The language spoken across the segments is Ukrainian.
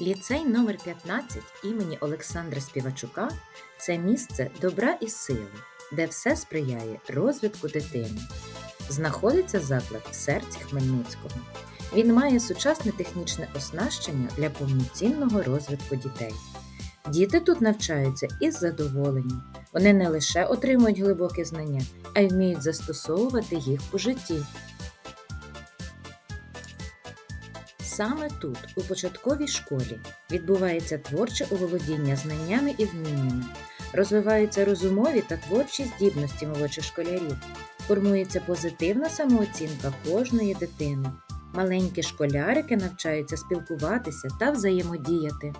Ліцей номер 15 імені Олександра Співачука це місце добра і сили, де все сприяє розвитку дитини. Знаходиться заклад в серці Хмельницького. Він має сучасне технічне оснащення для повноцінного розвитку дітей. Діти тут навчаються із задоволенням. Вони не лише отримують глибокі знання, а й вміють застосовувати їх у житті. Саме тут, у початковій школі, відбувається творче оволодіння знаннями і вміннями, розвиваються розумові та творчі здібності молодших школярів, формується позитивна самооцінка кожної дитини. Маленькі школярики навчаються спілкуватися та взаємодіяти.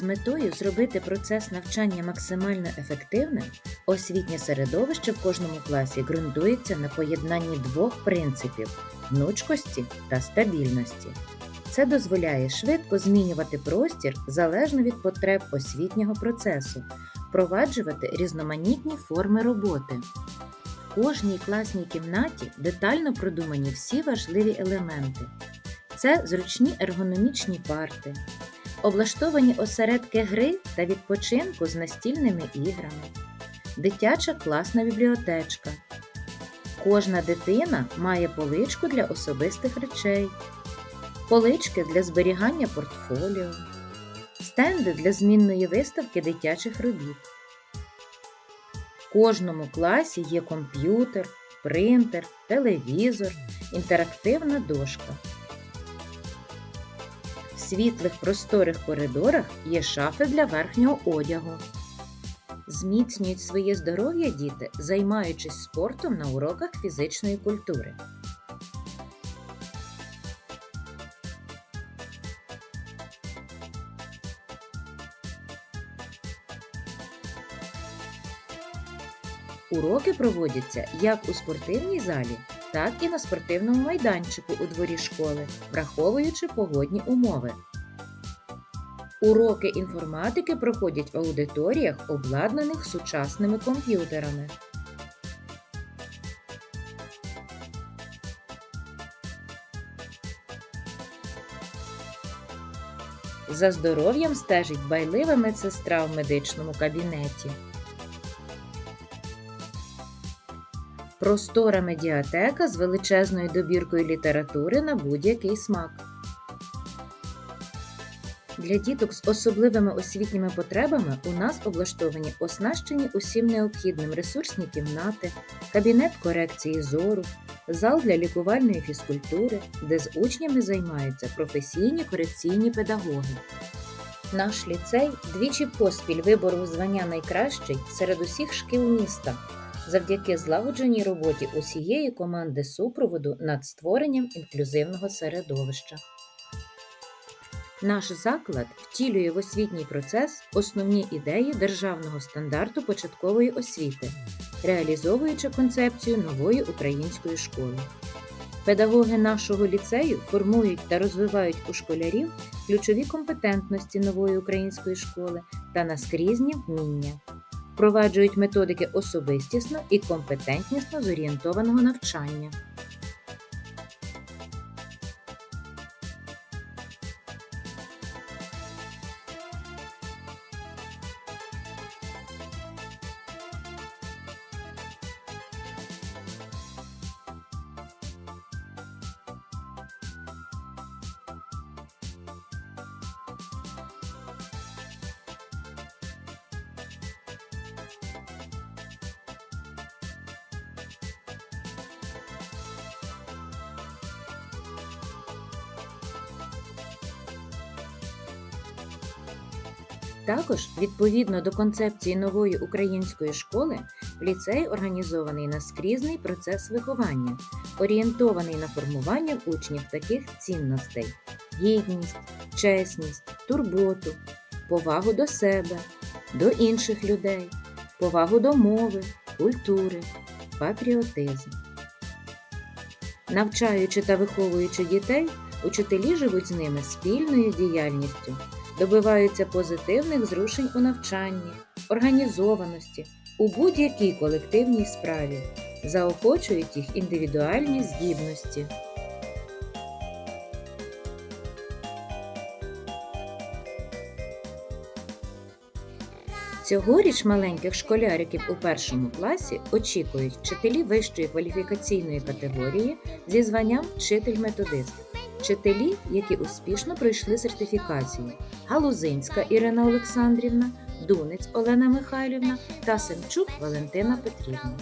З метою зробити процес навчання максимально ефективним, освітнє середовище в кожному класі ґрунтується на поєднанні двох принципів гнучкості та стабільності. Це дозволяє швидко змінювати простір залежно від потреб освітнього процесу, впроваджувати різноманітні форми роботи. В кожній класній кімнаті детально продумані всі важливі елементи. Це зручні ергономічні парти, облаштовані осередки гри та відпочинку з настільними іграми, дитяча класна бібліотечка. Кожна дитина має поличку для особистих речей, полички для зберігання портфоліо, стенди для змінної виставки дитячих робіт. В кожному класі є комп'ютер, принтер, телевізор, інтерактивна дошка. Світлих просторих коридорах є шафи для верхнього одягу. Зміцнюють своє здоров'я діти, займаючись спортом на уроках фізичної культури. Уроки проводяться як у спортивній залі, так і на спортивному майданчику у дворі школи, враховуючи погодні умови. Уроки інформатики проходять в аудиторіях, обладнаних сучасними комп'ютерами. За здоров'ям стежить байлива медсестра в медичному кабінеті. Простора медіатека з величезною добіркою літератури на будь-який смак. Для діток з особливими освітніми потребами у нас облаштовані оснащені усім необхідним ресурсні кімнати, кабінет корекції зору, зал для лікувальної фізкультури, де з учнями займаються професійні корекційні педагоги. Наш ліцей двічі поспіль виборов звання найкращий серед усіх шкіл міста завдяки злагодженій роботі усієї команди супроводу над створенням інклюзивного середовища. Наш заклад втілює в освітній процес основні ідеї державного стандарту початкової освіти, реалізовуючи концепцію нової української школи. Педагоги нашого ліцею формують та розвивають у школярів ключові компетентності нової української школи та наскрізні вміння, впроваджують методики особистісно і компетентнісно зорієнтованого навчання. Також, відповідно до концепції нової української школи, в ліцеї організований наскрізний процес виховання, орієнтований на формування учнів таких цінностей: гідність, чесність, турботу, повагу до себе, до інших людей, повагу до мови, культури, патріотизм. Навчаючи та виховуючи дітей, учителі живуть з ними спільною діяльністю добиваються позитивних зрушень у навчанні, організованості у будь-якій колективній справі. заохочують їх індивідуальні здібності. Цьогоріч маленьких школяриків у першому класі очікують вчителі вищої кваліфікаційної категорії зі званням вчитель-методист, вчителі, які успішно пройшли сертифікацію Галузинська Ірина Олександрівна, Дунець Олена Михайлівна та Семчук Валентина Петрівна.